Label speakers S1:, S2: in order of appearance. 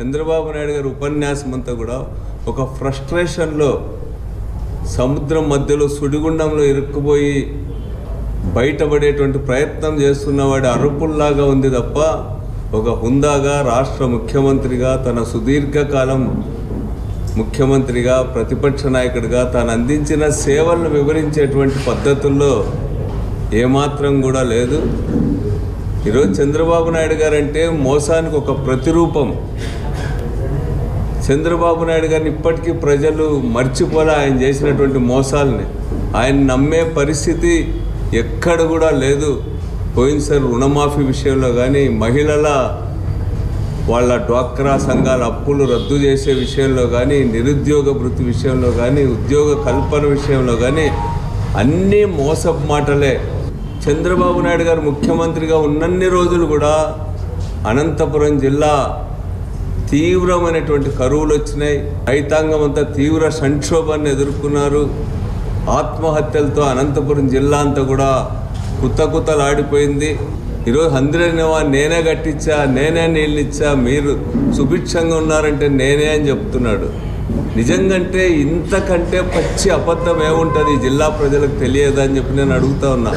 S1: చంద్రబాబు నాయుడు గారి ఉపన్యాసం అంతా కూడా ఒక ఫ్రస్ట్రేషన్లో సముద్రం మధ్యలో సుడిగుండంలో ఇరుక్కుపోయి బయటపడేటువంటి ప్రయత్నం చేస్తున్నవాడి అరుపుల్లాగా ఉంది తప్ప ఒక హుందాగా రాష్ట్ర ముఖ్యమంత్రిగా తన సుదీర్ఘకాలం ముఖ్యమంత్రిగా ప్రతిపక్ష నాయకుడిగా తాను అందించిన సేవలను వివరించేటువంటి పద్ధతుల్లో ఏమాత్రం కూడా లేదు. ఈరోజు చంద్రబాబు నాయుడు గారంటే మోసానికి ఒక ప్రతిరూపం. చంద్రబాబు నాయుడు గారిని ఇప్పటికీ ప్రజలు మర్చిపోలే ఆయన చేసినటువంటి మోసాలని. ఆయన నమ్మే పరిస్థితి ఎక్కడ కూడా లేదు. పోయినసారి రుణమాఫీ విషయంలో కానీ మహిళల వాళ్ళ డ్వాక్రా సంఘాల అప్పులు రద్దు చేసే విషయంలో కానీ నిరుద్యోగ వృత్తి విషయంలో కానీ ఉద్యోగ కల్పన విషయంలో కానీ అన్నీ మోసపు మాటలే. చంద్రబాబు నాయుడు గారు ముఖ్యమంత్రిగా ఉన్నన్ని రోజులు కూడా అనంతపురం జిల్లా తీవ్రమైనటువంటి కరువులు వచ్చినాయి. రైతాంగం అంతా తీవ్ర సంక్షోభాన్ని ఎదుర్కొన్నారు. ఆత్మహత్యలతో అనంతపురం జిల్లా అంతా కూడా కుత్త కుత్తలాడిపోయింది ఈరోజు అందరినేవా నేనే కట్టించా నేనే నీళ్ళిచ్చా మీరు సుభిక్షంగా ఉన్నారంటే నేనే అని చెప్తున్నాడు. నిజంగంటే ఇంతకంటే పచ్చి అబద్ధం ఏముంటుంది? ఈ జిల్లా ప్రజలకు తెలియదని చెప్పి నేను అడుగుతా ఉన్నా.